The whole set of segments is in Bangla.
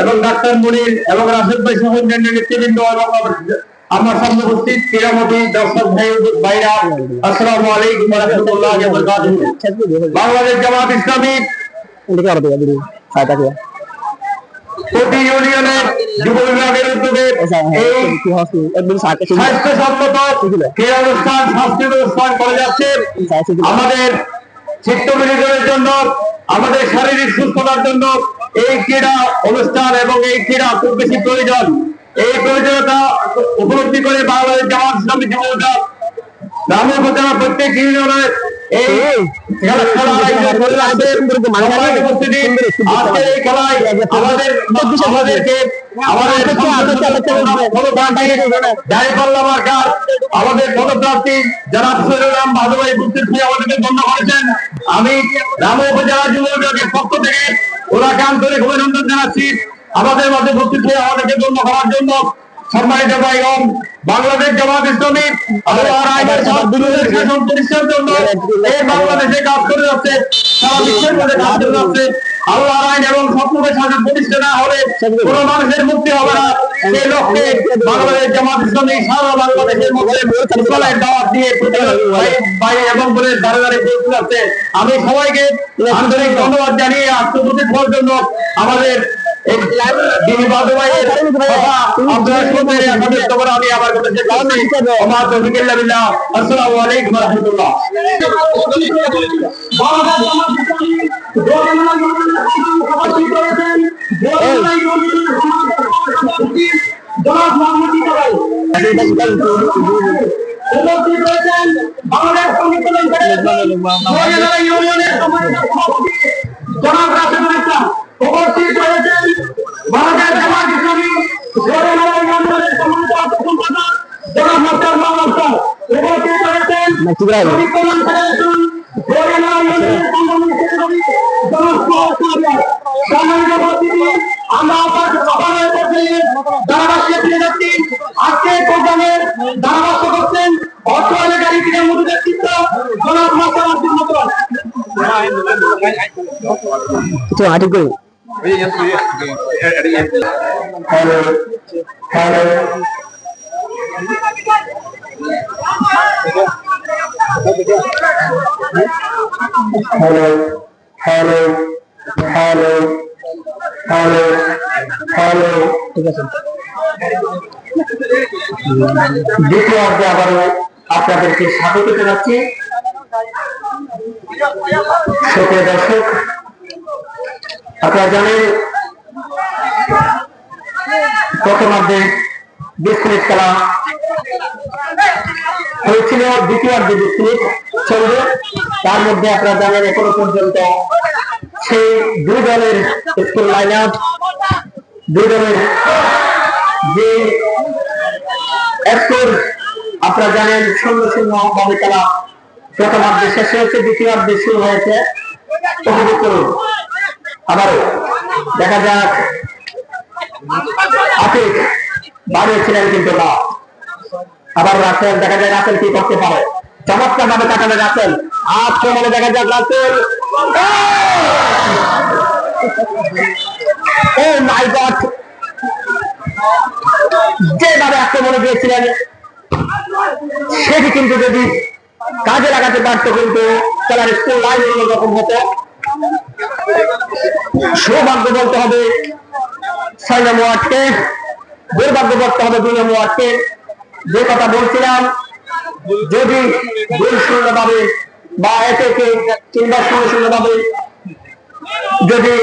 এবং ডাক্তার মুনির এবং রাশেদ ভাই সহ অন্যান্য নেতৃবৃন্দ এবং আমার সামনে উপস্থিত ক্রীড়ামন্ত্রী দর্শক ভাই ভাইরা আসসালামু আলাইকুম ওয়া রাহমাতুল্লাহি ওয়া বারাকাতুহু। বাংলাদেশ জামাত ইসলামী প্রতি ইউনিয়নের যুব বিভাগের উদ্যোগে এই স্বাস্থ্যসম্মত ক্রীড়া অনুষ্ঠান সাংস্কৃতিক অনুষ্ঠান করে যাচ্ছে। আমাদের চিত্ত বিনোদনের জন্য, আমাদের শারীরিক সুস্থতার জন্য এই ক্রীড়া অনুষ্ঠান এবং এই ক্রীড়া খুব বেশি প্রয়োজন। এই প্রয়োজনীয়তা উপলব্ধি করে বাংলাদেশ জামাত ইসলামী যুবদল উপজেলা প্রত্যেক ইউনিয়নের এই করে খেলায় আমাদের আমাদেরকে আমাদের পদপ্রার্থী যারা ভাদুভাই আমাদেরকে করেছেন আমি রাম উপজেলা যুব পক্ষ থেকে ওরা ওনাকে আন্তরিক অভিনন্দন জানাচ্ছি আমাদের মাঝে উপস্থিত হয়ে আমাদেরকে ধন্য করার জন্য সম্মানিত ভাইগণ বাংলাদেশ জামাত ইসলামী আল্লাহর আইনের শাসন প্রতিষ্ঠার জন্য এই বাংলাদেশে কাজ করে যাচ্ছে সারা বিশ্বের মধ্যে কাজ করে যাচ্ছে আল্লাহর আইন এবং শাসন প্রতিষ্ঠা না হলে কোন মানুষের মুক্তি হবে না সেই লক্ষ্যে বাংলাদেশ জামাত ইসলামী সারা বাংলাদেশের মধ্যে ইসলামের দাওয়াত দিয়ে ভাই- ভাই এবং বলে দাঁড়ে দাঁড়িয়ে পৌঁছে যাচ্ছে আমি সবাইকে আন্তরিক ধন্যবাদ জানিয়ে আত্মপ্রতিক হওয়ার জন্য আমাদের আসসালামু আলাইকুম ওয়া উপস্থিত রয়েছেন বাংলাদেশ সংগীত ইউনিয়নের সম্মানিত সভাপতি জনাব রাশেদুল ইসলাম উপস্থিত রয়েছেন বাংলাদেশ জামাত ইসলামী জোরেমালা ইউনিয়নের সম্মানিত সম্পাদক জনাব মোস্তার মোহাম্মদ খান উপস্থিত রয়েছেন শ্রমিক কল্যাণ ফেডারেশন জোরেমালা ইউনিয়নের সংগ্রামী সেক্রেটারি জনাব সুহাস সাহাবিয়ার। সম্মানিত উপস্থিতি আমরা আবার সকালের পথে ধারাভাষ্যে ফিরে যাচ্ছি আজকের প্রোগ্রামের ধারাভাষ্য করছেন অর্থ এলাকার ক্রীড়া মন্ত্রী জনাব Mostar Abdul Matin hello hello hello hello hello hello hello ঠিক আছে দ্বিতীয় অর্ধে আবারও আপনাদেরকে স্বাগত জানাচ্ছি দর্শক আপনারা জানেন, প্রথমার্ধে বিস্কুট খেলা হয়েছিল, দ্বিতীয়ার্ধে বিস্কুট চলবে। তার মধ্যে আপনারা জানেন, এখনও পর্যন্ত সেই দুই দলের স্কুল লাইন আপ দুই দলের যে স্কোর আপনারা জানেন, শূন্য শূন্য ভাবে খেলা প্রথমার্ধে শেষ হয়েছে, দ্বিতীয়ার্ধে শুরু হয়েছে। আবারও দেখা যাক। আতিক বাড়িয়েছিলেন কিন্তু না। আবার রাসেল, দেখা যায় রাসেল কি করতে পারে। চমৎকার ভাবে কাটালে রাসেল আক্রমণে দেখা যাক রাসেল। ও মাই গড। যেভাবে আক্রমণে গিয়েছিলেন সেটি কিন্তু যদি কাজে লাগাতে পারতো কিন্তু খেলার স্কুল লাইন অন্যরকম হতো। সৌভাগ্য বলতে হবে ছয় নম্বর ওয়ার্ডকে দুর্ভাগ্য বলতে হবে দুই নম্বর ওয়ার্ডকে যে কথা বলছিলাম, যদি দুই শূন্য ভাবে বা এক একে কিংবা শূন্য শূন্য পাবে যদি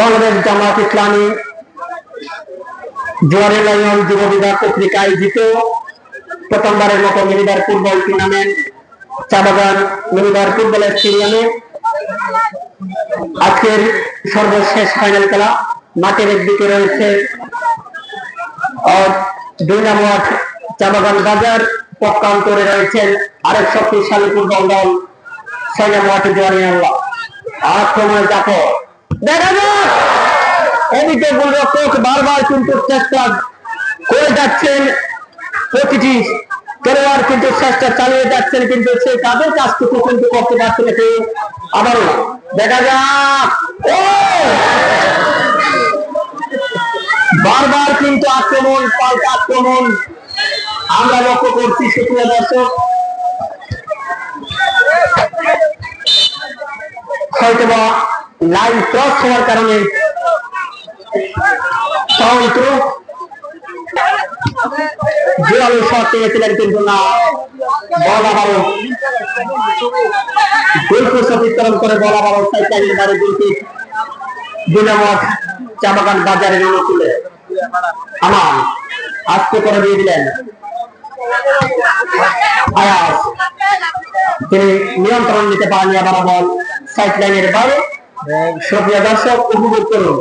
বাংলাদেশ জামাত ইসলামী জোয়ারে লাইন যুব বিভাগ কর্তৃক আয়োজিত প্রথমবারের মতো মিনিবার ফুটবল টুর্নামেন্ট চাবাগান মিনিবার ফুটবল স্টেডিয়ামে আজকের সর্বশেষ ফাইনাল খেলা মাঠের একদিকে রয়েছে দুই নম্বর চাবাগান বাজার। পক্ষান্তরে রয়েছেন আরেক শক্তিশালী ফুটবল দল, ছয় নম্বর জোয়ারি আল্লাহ। আক্রমণে জাফর দেখা যাক! এদিকে গোলরক্ষক বারবার কিন্তু চেষ্টা করে যাচ্ছেন প্রতিটি খেলোয়াড় কিন্তু চেষ্টা চালিয়ে যাচ্ছেন, কিন্তু সেই তাদের কাজটুকু কিন্তু করতে পারছে না কেউ। আবারও দেখা যাক। বারবার কিন্তু আক্রমণ, পাল্টা আক্রমণ। আমরা লক্ষ্য করছি সুপ্রিয় দর্শক। হয়তোবা লাইন ক্রস হওয়ার কারণে জোরালো শট পেয়েছিলেন কিন্তু না। বল আবারও গোল পোস্ট বিতরণ করে বল আবারও সাইকেলের বাড়ি দুই নম্বর চাবাগান বাজারের অনুকূলে আমার আজকে করে দিয়ে দিলেন। আয়াস, তিনি নিয়ন্ত্রণ নিতে পারেনি আবার বল সাইড লাইনের বাইরে। সক্রিয় দর্শক, উপভোগ করুন।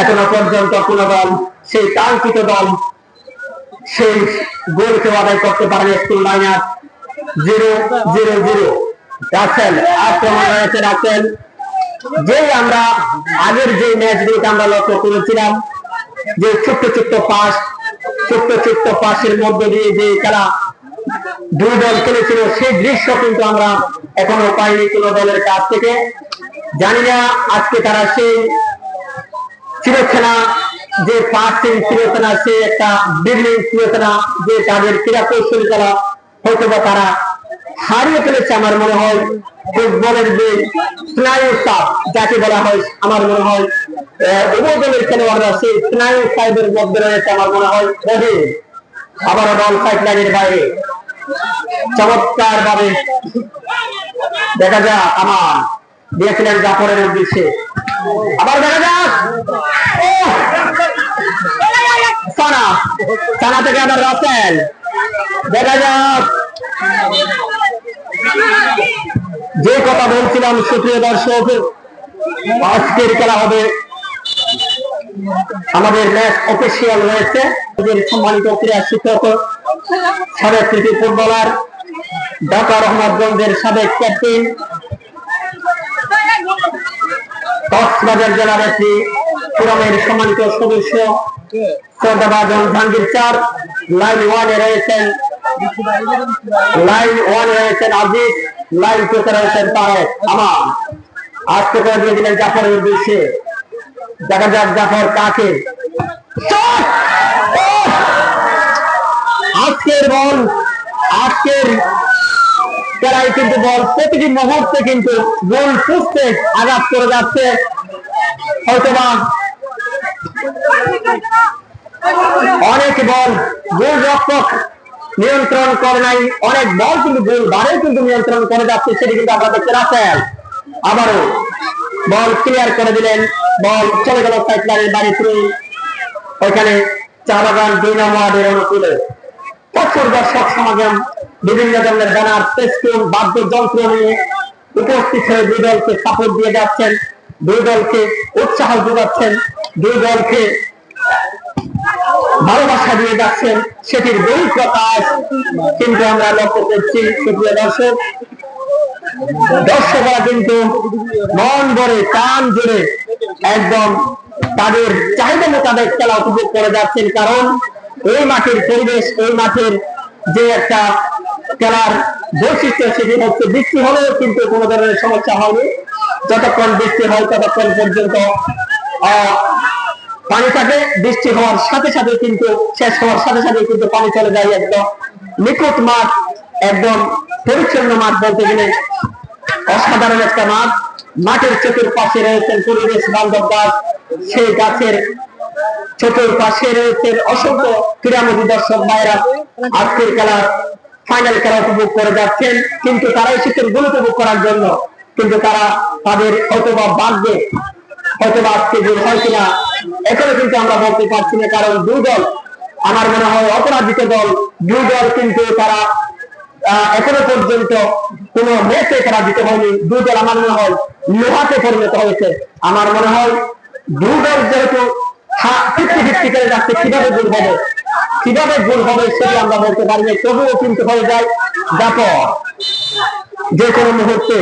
এখনও পর্যন্ত কোন দল, সেই কাঙ্ক্ষিত দল, সেই গোলকে আদায় করতে পারেনি school liner zero zero zero. রাখছেন আক্রমণ রাখছেন যে আমরা আগের যে আমরা লক্ষ্য করেছিলাম, যে ছোট্ট ছোট্ট পাস, ছোট্ট ছোট্ট মধ্যে দিয়ে যে খেলা দুই দল খেলেছিল, সেই দৃশ্য কিন্তু আমরা এখনও পাইনি কোন দলের কাছ থেকে। জানি না আজকে তারা সেই চিরচেনা যে পাঁচটি চিরচেনা সে একটা বিল্ডিং চিরচেনা যে তাদের ক্রীড়া কৌশল করা হয়তো বা তারা হারিয়ে ফেলেছে আমার মনে হয়। ফুটবলের যে স্নায়ু চাপ যাকে বলা হয়, আমার মনে হয় উভয় দলের খেলোয়াড়রা সেই স্নায়ু চাপের মধ্যে রয়েছে আমার মনে হয়। অধীর আবার বল সাইড লাইনের বাইরে। চমৎকার ভাবে দেখা যাক আমার দিয়েছিলেন জাফরের উদ্দেশ্যে। আবার দেখা ও! সানা সানা থেকে আবার রাসেল। দেখা যাক। যে কথা বলছিলাম, সুপ্রিয় দর্শক, আজকের খেলা হবে আমাদের ম্যাচ অফিসিয়াল রয়েছে সম্মানিত ক্রীড়া শিক্ষক, সাবেক কৃতি ফুটবলার ঢাকা রহমতগঞ্জের সাবেক ক্যাপ্টেন কক্সবাজার জেলার একটি ফোরামের সম্মানিত সদস্য চার, লাইন ওয়ানে রয়েছেন, লাইন ওয়ানে রয়েছেন আজিজ, লাইন রয়েছেন আমার করে দিয়ে দিলেন জাফরের উদ্দেশ্যে। দেখা যাক জাফর কাকে। আজকের বল, আজকের খেলায় কিন্তু বল, প্রতিটি মুহূর্তে কিন্তু গোল পোস্টে আঘাত করে যাচ্ছে। হয়তোবা অনেক বল গোল রক্ষক নিয়ন্ত্রণ করে নাই। অনেক বল কিন্তু গোল বারে কিন্তু নিয়ন্ত্রণ করে যাচ্ছে, সেটি কিন্তু আমরা দেখতে রাখেন আবারও বল ক্লিয়ার করে দিলেন। বল চলে গেল সাইড লাইনের বাড়ি থ্রু ওইখানে চা বাগান দুই নম্বর অনুকূলে প্রচুর দর্শক সমাগম, বিভিন্ন ধরনের ব্যানার পেস্টুন বাদ্যযন্ত্র নিয়ে উপস্থিত হয়ে দুই দলকে সাপোর্ট দিয়ে যাচ্ছেন। দুই দলকে উৎসাহ যোগাচ্ছেন। দুই দলকে ভালোবাসা দিয়ে যাচ্ছেন, সেটির বহু প্রকাশ কিন্তু আমরা লক্ষ্য করছি, সুপ্রিয় দর্শক, দর্শকরা কিন্তু মন ভরে, কান জুড়ে একদম তাদের চাহিদা মোতাবেক খেলা উপভোগ করে যাচ্ছেন। কারণ এই মাঠের পরিবেশ, এই মাঠের যে একটা খেলার বৈশিষ্ট্য, সেটি হচ্ছে বৃষ্টি হলেও কিন্তু কোনো ধরনের সমস্যা হয়নি। যতক্ষণ বৃষ্টি হয়, ততক্ষণ পর্যন্ত পানি থাকে, বৃষ্টি হওয়ার সাথে সাথে কিন্তু, শেষ হওয়ার সাথে সাথে কিন্তু পানি চলে যায় একদম নিকট মাঠ, একদম পরিচ্ছন্ন মাঠ বলতে গেলে। অসাধারণ একটা মাঠ। মাঠের চোখের পাশে রয়েছেন পরিবেশ বান্ধব গাছ, সেই গাছের চতুর্পাশে রয়েছে অসংখ্য ক্রীড়ামোদী দর্শক ভাইরা আজকের খেলার ফাইনাল খেলা উপভোগ করে যাচ্ছেন, কিন্তু তারা এসেছেনগুলো উপভোগ করার জন্য। কিন্তু তারা তাদের হয়তোবা ভাগ্যে হয়তোবা আজকে যে হয় কিনা, এখনও কিন্তু আমরা বলতে পারছি না, কারণ দুই দল, আমার মনে হয় অপরাজিত দল, দুই দল কিন্তু তারা এখনও পর্যন্ত কোন ম্যাচে তারা দিতে হয়নি। দুই দল আমার মনে হয় লোহাতে পরিণত হয়েছে। আমার মনে হয় দুই দল যেহেতু ফিফটি ফিফটি করে যাচ্ছে, কীভাবে গোল হবে? কীভাবে গোল হবে সেটা আমরা বলতে পারি না, তবুও কিন্তু হয়ে যায়। দেখো যে কোনো মুহূর্তে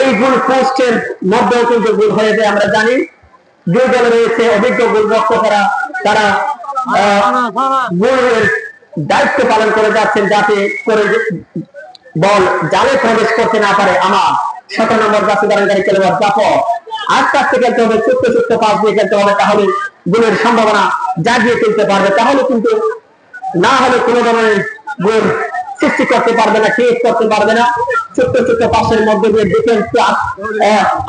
এই গোল পোস্টের মধ্যেও কিন্তু গোল হয়ে যায় আমরা জানি। দুই দল রয়েছে অভিজ্ঞ গোলরক্ষকরা তারা গোলের দায়িত্ব পালন করে যাচ্ছেন যাতে করে বল জালে প্রবেশ করতে না পারে আমার। শত নম্বর জাতীয়তারণকারী খেলোয়াড় জাফর। আস্তে আস্তে খেলতে হবে ছোট্ট ছোট্ট পাস দিয়ে খেলতে হবে, তাহলে গোলের সম্ভাবনা জাগিয়ে তুলতে পারবে। তাহলে কিন্তু না হলে কোনো ধরনের গোল সৃষ্টি করতে পারবে না ক্রিয়েট করতে পারবে না। ছোট্ট ছোট্ট পাশের মধ্যে দিয়ে ডিফেন্স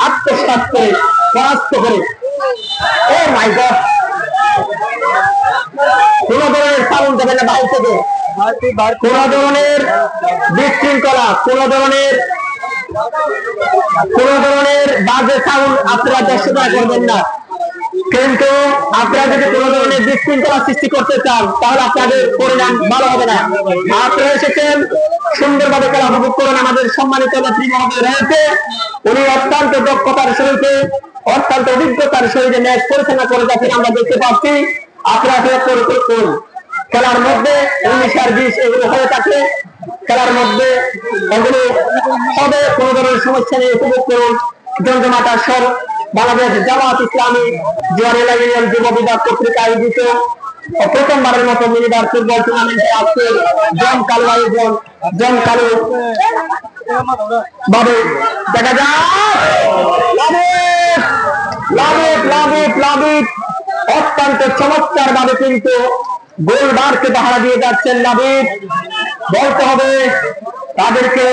আত্মসাত করে, পরাস্ত করে। কোন ধরনের সাউন্ড দেবে না থেকে? কোন ধরনের বিশৃঙ্খলা, কোন ধরনের কোন ধরনের বাজে সাউন্ড আপনারা দর্শকরা করবেন না। কিন্তু আপনারা যদি কোন ধরনের বিশৃঙ্খলা সৃষ্টি করতে চান, তাহলে আপনাদের পরিণাম ভালো হবে না। আপনারা এসেছেন, সুন্দরভাবে খেলা উপভোগ করুন। আমাদের সম্মানিত নেত্রী মহোদয় রয়েছে। উনি অত্যন্ত দক্ষতার সহিত, অত্যন্ত অভিজ্ঞতার সহিত ম্যাচ পরিচালনা করে যাচ্ছেন। আমরা দেখতে পাচ্ছি, আপনারা করুন। খেলার মধ্যে উনিশ আর বিশ এগুলো হয়ে থাকে। খেলার মধ্যে এগুলো হবে। কোন ধরনের সমস্যা নিয়ে উপভোগ করুন। জমজমাটার সর বাংলাদেশ জামাত ইসলামী জোয়ারেলা ইউনিয়ন যুব বিভাগ কর্তৃক আয়োজিত প্রথমবারের মতো মিনিবার ফুটবল টুর্নামেন্টে আজকে জন কালু আয়োজন, জন কালু ভাবে দেখা লাভিত লাভিত লাভিত লাভিত অত্যন্ত চমৎকার ভাবে কিন্তু গোলবারকে পাহারা দিয়ে যাচ্ছেন নাবিদ বলতে হবে তাদেরকে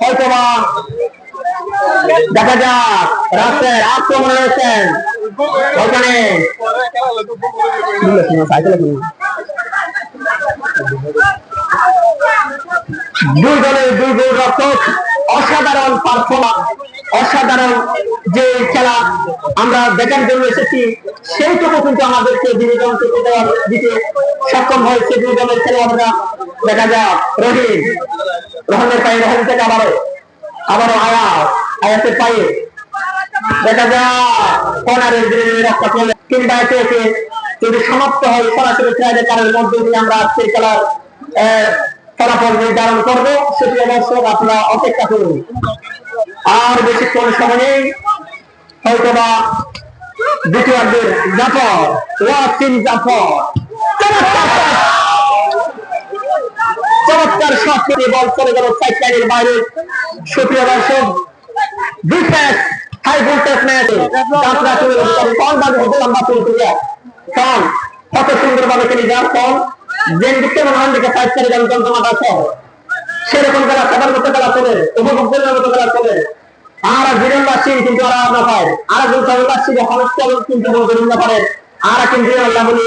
হয়তোবা দেখা যাক, রাস্তায় আক্রমণ রয়েছেন? ওখানে। দুই দলের দুই গোল রক্ষক, অসাধারণ পারফরমেন্স অসাধারণ যে খেলা আমরা দেখার জন্য এসেছি, সেইটুকু কিন্তু আমাদেরকে বিনোদন দিতে সক্ষম হয়েছে দুই দলের খেলোয়াড়রা। দেখা যাক, রহিম, রহমের পায়ে রহম থেকে আবারও। আবারও আয়াত আয়াতের পায়ে। দেখা কর্নারের বিরুদ্ধে রক্ষা করলে কিংবা একে একে যদি সমাপ্ত হয়, সরাসরি ট্রাইডের কারণের মধ্যে দিয়ে আমরা আজকের খেলার ফলাফল নির্ধারণ করব। সেটি অবশ্যই আপনারা অপেক্ষা করুন। আর বেশিক্ষণ সময় নেই, হয়তোবা দ্বিতীয়ার্ধের জাফর, ওয়াসিম জাফর। চমৎকার করে বল চলে গেল সাইড বাইরে। সুপ্রিয় দর্শক হাই ভোল্টেজ হতে লম্বা কত সুন্দরভাবে খেলে যান কল যেন হয় দিকে সাইড করে জমজমাটা সহ সেরকম খেলা খেলার মতো খেলা চলে, উপভোগ মতো খেলা চলে। আর বীরেন্দ্র সিং কিন্তু ওরা আমরা পায় আর একজন সরকার সিং হলস্টাল কিন্তু বীরেন্দ্র পারেন আর কিন্তু আল্লাহ বলি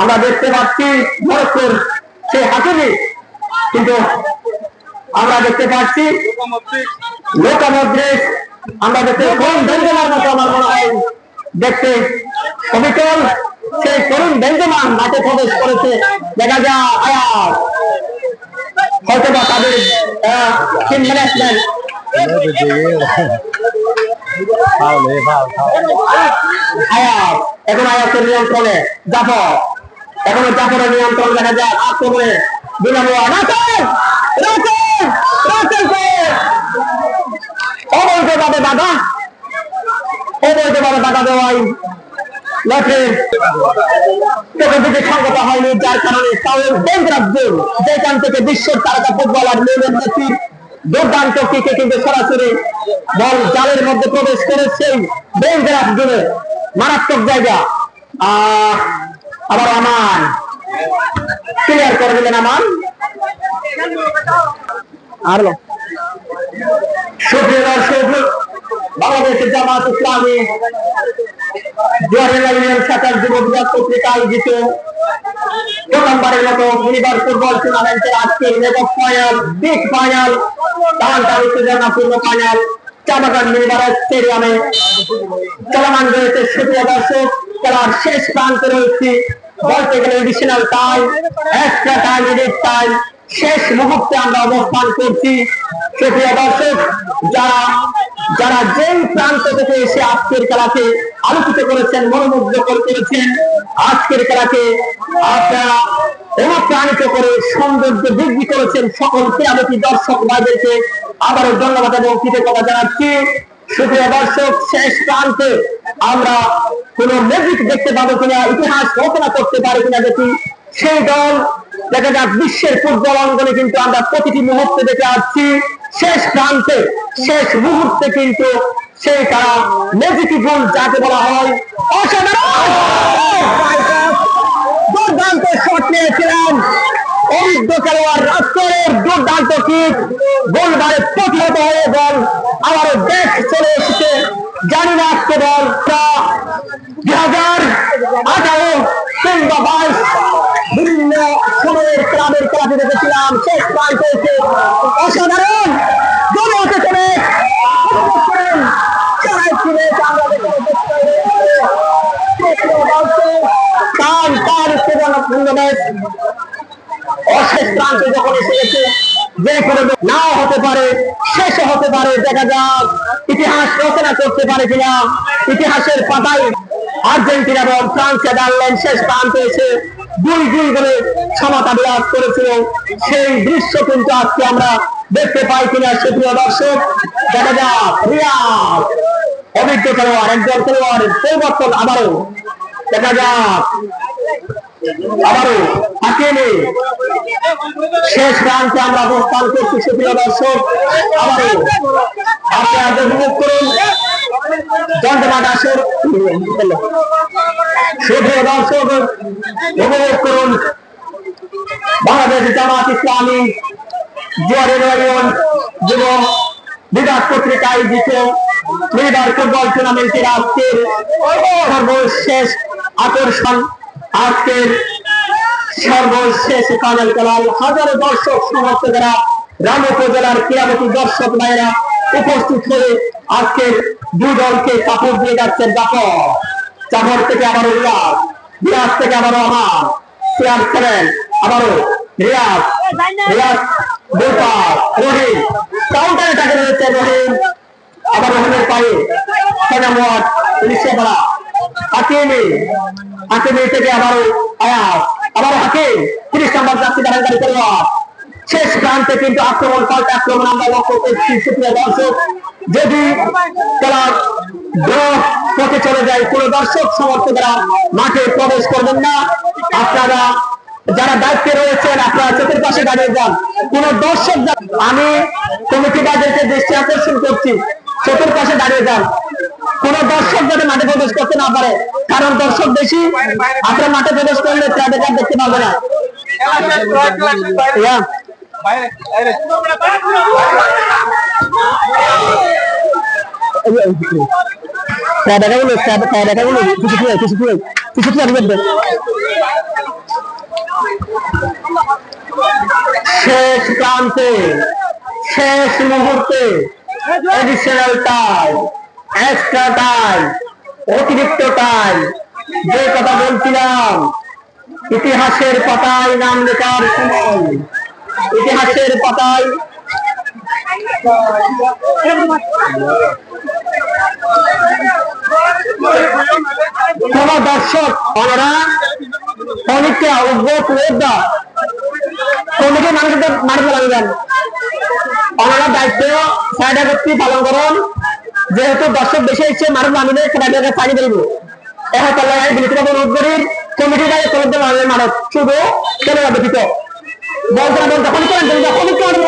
আমরা দেখতে পাচ্ছি মরক্কোর সে হাকিমে। কিন্তু আমরা দেখতে পাচ্ছি লোকামদ্রিক আমরা দেখতে কোন বেঞ্জমার মতো আমার মনে হয়। দেখতে অবিকল সেই তরুণ বেঞ্জমান মাঠে প্রবেশ করেছে। দেখা যায় আয়ার হয়তো বা তাদের টিম ম্যানেজমেন্ট আয়াত এখন আয়াতের নিয়ন্ত্রণে জাফর এখনও জাফরের নিয়ন্ত্রণ দেখা যায় আক্রমণে অবৈধভাবে বাধা। অবৈধভাবে বাধা দেওয়াই যার কারণে যেখান থেকে বিশ্বের তারকা ফুটবলার লিওনেল মেসি দুর্দান্ত কিকে কিন্তু সরাসরি বল জালের মধ্যে প্রবেশ করে সেই ডেঞ্জারাস জোনে মারাত্মক জায়গা। আহ আবার আমান। ক্লিয়ার করে দিলেন আমান? আর। দর্শক, বাংলাদেশের জামাত ইসলামী জোয়ারেলা ইউনিয়ন শাখার পত্রিকা আয়োজিত প্রথমবারের মতো ফুটবল টুর্নামেন্টের আজকের লেগক ফাইনাল বিগ ফাইনাল টান টান উত্তেজনাপূর্ণ ফাইনাল চাবাগান মিনিবার স্টেডিয়ামে চলমান রয়েছে। সুপ্রিয় দর্শক খেলার শেষ প্রান্তে রয়েছে। Additional time extra time added time শেষ মুহূর্তে আমরা অবস্থান করছি। সুপ্রিয় দর্শক, যারা যারা যেই প্রান্ত থেকে এসে আজকের খেলাকে আলোচিত করেছেন মনোমুগ্ধকর করেছেন আজকের খেলাকে আপনারা অনুপ্রাণিত করে সৌন্দর্য বৃদ্ধি করেছেন সকল ক্রীড়ামুখী দর্শক ভাইদেরকে আবারও ধন্যবাদ এবং কৃতজ্ঞতা জানাচ্ছি। সুপ্রিয় দর্শক শেষ প্রান্তে আমরা কোন ম্যাজিক দেখতে পাবো কিনা, ইতিহাস রচনা করতে পারি কিনা দেখি। সেই দল, দেখা যাক, বিশ্বের ফুটবল অঙ্গনে কিন্তু আমরা প্রতিটি মুহূর্তে দেখে আসছি। শেষ প্রান্তে, শেষ মুহূর্তে কিন্তু সেই তারা ম্যাজিক গোল যাকে বলা হয় অসাধারণ! দুর্দান্ত শট নিয়েছিলেন। অভিজ্ঞ খেলোয়াড় রাষ্ট্রের দুর্দান্ত কিক গোলবারে প্রতিহত হয়ে বল আবারও দেখ চলে এসেছে। জানি না আজকে বল দুই হাজার আঠারো কিংবা বাইশ বিভিন্ন সময়ের ক্লাবের খেলাতে দেখেছিলাম। শেষ প্রান্তে এসে অসাধারণ! জমে উঠেছে কান কান উত্তেজনাপূর্ণ ম্যাচ অশেষ প্রান্তে যখন এসে গেছে যে কোনো নাও হতে পারে শেষ হতে পারে, দেখা যাক। ইতিহাস রচনা করতে পারে কিনা। ইতিহাসের পাতায় আর্জেন্টিনা এবং ফ্রান্সে দাঁড়লেন, শেষ প্রান্তে এসে দুই দুই বলে সমতা বিরাজ করেছিল। সেই দৃশ্য কিন্তু আজকে আমরা দেখতে পাই কিনা, সুপ্রিয় দর্শক। দেখা যাক, রিয়াল। অভিজ্ঞ খেলোয়াড়, একজন খেলোয়াড়ের পরিবর্তন আবারও। দেখা যাক। শেষ প্রান্তে আমরা অবস্থান করছি সুপ্রিয় দর্শক, আবারও উপভোগ করুন। সুপ্রিয় দর্শক, উপভোগ করুন। বাংলাদেশ জামাত ইসলামী, জোয়ারের যুব বিভাগ পত্রিকায় আয়োজিত ফুটবল টুর্নামেন্টের আজকের সর্বশেষ আকর্ষণ। আজকের সর্বশেষ ফাইনাল খেলায় হাজারো দর্শক সমর্থকেরা রাম উপজেলার ক্রীড়ামতী দর্শক ভাইয়েরা উপস্থিত হয়ে আজকে দুই দলকে কাপড় দিয়ে যাচ্ছেন জাফর জাফর থেকে আবারও রিয়াজ রিয়াজ থেকে আবারও আমার চেয়ার খেলেন আবারও রিয়াজ রিয়াজ গোপাল রহিম কাউন্টারে টাকা রয়েছে রহিম, আবার রহিমের পায়ে সেনামত রিক্সাপাড়া হাকিমি তিরিশ নম্বর যাত্রী শেষ প্রান্তে কিন্তু আক্রমণ, পাল্টা আক্রমণ আমরা লক্ষ্য করছি, সুপ্রিয় দর্শক। যদি তারা পথে চলে যায়, কোন দর্শক সমর্থকরা মাঠে প্রবেশ করবেন না। আপনারা যারা দায়িত্বে রয়েছেন, আপনারা চতুর্পাশে দাঁড়িয়ে যান। কোন দর্শক আমি কমিটি বাজারকে দৃষ্টি আকর্ষণ করছি চতুর্পাশে দাঁড়িয়ে যান। কোন দর্শক যাতে মাঠে প্রবেশ করতে না পারে, কারণ দর্শক বেশি, আপনার মাঠে প্রবেশ করলে তাদের দেখতে পাবে না। শেষ প্রান্তে, শেষ মুহূর্তে এডিশনাল টাইম এক্সট্রা টাইম অতিরিক্ত টাইম যে কথা বলছিলাম, ইতিহাসের পাতায় নাম লেখার সময়। ইতিহাসের পাতায় কোন দর্শক ওনারা অনেকটা উদ্ভব যোদ্ধা কমিটি মানুষদের মাঠে লাগবেন ওনারা দায়িত্ব সাইডা পালন করুন। যেহেতু দর্শক বেশি এসছে মানুষ নামিলে খেলাধুলাকে পানি দেবো এখন তাহলে বিলিত অনুরোধ করি। কমিটির গায়ে তদন্ত মানব। শুধু কেন ব্যতীত। বলতে যখন করেন